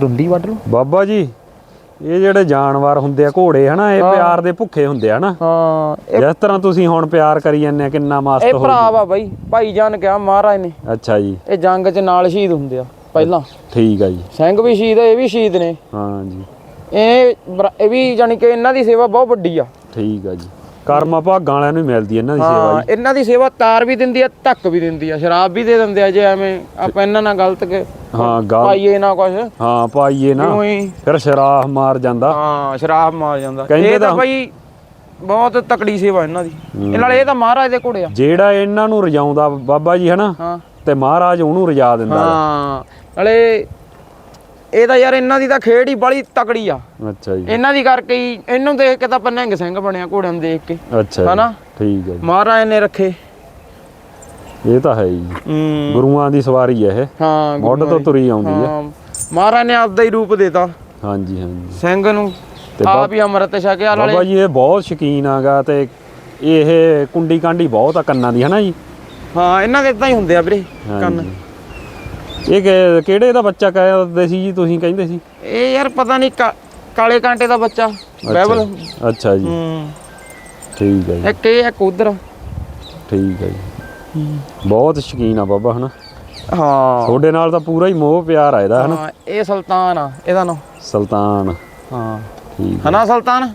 ਡੁੰਡੀ ਵੱਢ ਲਓ। ਬਾਬਾ ਜੀ ਇਹ ਜਿਹੜੇ ਜਾਨਵਰ ਹੁੰਦੇ ਆ ਘੋੜੇ ਹਨਾ ਇਹ ਪਿਆਰ ਦੇ ਭੁੱਖੇ ਹੁੰਦੇ ਆ ਹਨਾ। ਹਾਂ ਇਹ ਜਿਸ ਤਰ੍ਹਾਂ ਤੁਸੀਂ ਹੁਣ ਪਿਆਰ ਕਰੀ ਜਾਂਦੇ ਆ ਕਿੰਨਾ ਮਸਤ ਇਹ ਹੋ ਭਰਾ ਵਾ ਬਾਈ ਭਾਈ ਜਾਨ ਕਿਹਾ ਮਹਾਰਾਜ ਨੇ। ਅੱਛਾ ਜੀ। ਇਹ ਜੰਗ 'ਚ ਨਾਲ ਸ਼ਹੀਦ ਹੁੰਦੇ ਆ ਪਹਿਲਾਂ। ਠੀਕ ਆ ਜੀ। ਸਿੰਘ ਵੀ ਸ਼ਹੀਦ ਆ ਇਹ ਵੀ ਸ਼ਹੀਦ ਨੇ। ਹਾਂ ਜੀ। ਇਹ ਇਹ ਵੀ ਜਾਨੀ ਕਿ ਇਹਨਾਂ ਦੀ ਸੇਵਾ ਬਹੁਤ ਵੱਡੀ ਆ। ਠੀਕ ਆ ਜੀ। ਕਰਮਾ ਭਾਗਾਂ ਵਾਲਿਆਂ ਨੂੰ ਹੀ ਮਿਲਦੀ ਇਹਨਾਂ ਦੀ ਸੇਵਾ ਹਾਂ ਇਹਨਾਂ ਦੀ ਸੇਵਾ ਤਾਰ ਵੀ ਦਿੰਦੀ ਆ ਧੱਕ ਵੀ ਦਿੰਦੀ ਆ ਸ਼ਰਾਬ ਵੀ ਦੇ ਦਿੰਦੇ ਆ ਜੇ ਐਵੇਂ। ਆਪਾਂ ਇਹਨਾਂ ਨਾਲ ਗਲਤ ਕੇ ਹਾਂ ਗੱਲ ਪਾਈਏ ਨਾ ਕੁਛ। ਹਾਂ ਪਾਈਏ ਨਾ। ਕਿਉਂ ਹੀ। ਫਿਰ ਸ਼ਰਾਹ ਮਾਰ ਜਾਂਦਾ। ਹਾਂ ਸ਼ਰਾਬ ਮਾਰ ਜਾਂਦਾ। ਕਹਿੰਦੇ ਇਹ ਤਾਂ ਤਾਂ- ਬਾਈ ਬਹੁਤ ਤਕੜੀ ਸੇਵਾ ਇਹਨਾਂ ਦੀ। ਇਹ ਨਾਲ ਇਹ ਤਾਂ ਮਹਾਰਾਜ ਦੇ ਘੋੜੇ ਆ। ਜਿਹੜਾ ਇਹਨਾਂ ਨੂੰ ਰਜਾਉਂਦਾ ਬਾਬਾ ਜੀ ਹਨਾ? ਹਾਂ। ਤੇ ਮਹਾਰਾਜ ਉਹਨੂੰ ਰਜਾ ਦਿੰਦਾ। ਹਾਂ। ਨਾਲੇ ਇਹ ਤਾਂ ਯਾਰ ਇਹਨਾਂ ਦੀ ਤਾਂ ਖੇਡ ਹੀ ਬੜੀ ਤਕੜੀ ਆ। ਅੱਛਾ ਜੀ। ਇਹਨਾਂ ਦੀ ਕਰਕੇ ਹੀ ਇਹਨੂੰ ਦੇਖ ਕੇ ਤਾਂ ਆਪਾਂ ਨਿਹੰਗ ਸਿੰਘ ਬਣਿਆ ਘੋੜਿਆਂ ਨੂੰ ਦੇਖ ਕੇ। ਅੱਛਾ ਜੀ। ਹਨਾ? ਠੀਕ ਹੈ ਮਹਾਰਾਜ ਨੇ ਰੱਖੇ। ਜੀ ਇਹ ਤਾਂ ਹੈ ਜੀ। ਹੂੰ। ਗੁਰੂਆਂ ਦੀ ਸਵਾਰੀ ਹੈ ਇਹ। ਹਾਂ ਮੁੱਢ ਤੋਂ। ਤੁਰੀ ਆਉਂਦੀ ਹੈ ਹਾਂ। ਮਹਾਰਾਜ ਨੇ ਆਪਦਾ ਹੀ ਰੂਪ ਦੇਤਾ। ਹਾਂਜੀ ਹਾਂਜੀ। ਸਿੰਘ ਨੂੰ। ਤੇ ਬਾ- ਆਪ ਹੀ ਅੰਮ੍ਰਿਤ ਛਕਿਆ ਬਾਬਾ ਨਾਲੇ। ਜੀ ਇਹ ਬਹੁਤ ਸ਼ਕੀਨ ਆਗਾ ਤੇ ਇਹ ਕੁੰਡੀ ਕਾਂਡੀ ਬਹੁਤ ਆ ਕੰਨਾਂ ਦੀ ਹਨਾ ਜੀ? ਹਾਂ ਇਹਨਾਂ ਦੇ ਇਦਾਂ ਹੀ ਹੁੰਦੇ ਆ ਵੀਰੇ ਕੰਨ। ਇਹ ਕਿ- ਕਿਹੜੇ ਦਾ ਬੱਚਾ ਕਹਿੰਦੇ ਸੀ ਜੀ ਤੁਸੀਂ ਕਹਿੰਦੇ ਸੀ? ਇਹ ਯਾਰ ਪਤਾ ਨਹੀਂ ਕਾਲੇ ਕਾਂਟੇ ਦਾ ਬੱਚਾ ਬਾਈਬਲ ਅੱਛਾ ਜੀ। ਹੂੰ। ਠੀਕ ਹੈ ਜੀ। ਇੱਕ ਇਹ ਇੱਕ ਉਧਰ। ਠੀਕ ਹੈ ਜੀ। ਬਹੁਤ ਸ਼ਕੀਨ ਆ ਬਾਬਾ ਹਨਾ? ਹਾਂ। ਤੁਹਾਡੇ ਨਾਲ ਤਾਂ ਪੂਰਾ ਹੀ ਮੋਹ ਪਿਆਰ ਆ ਇਹਦਾ ਹਨਾ? ਹਾਂ ਇਹ ਸੁਲਤਾਨ ਆ ਇਹਦਾ ਨਾਮ ਸੁਲਤਾਨ। ਹਾਂ। ਠੀਕ ਹੈ। ਹਨਾ ਸੁਲਤਾਨ?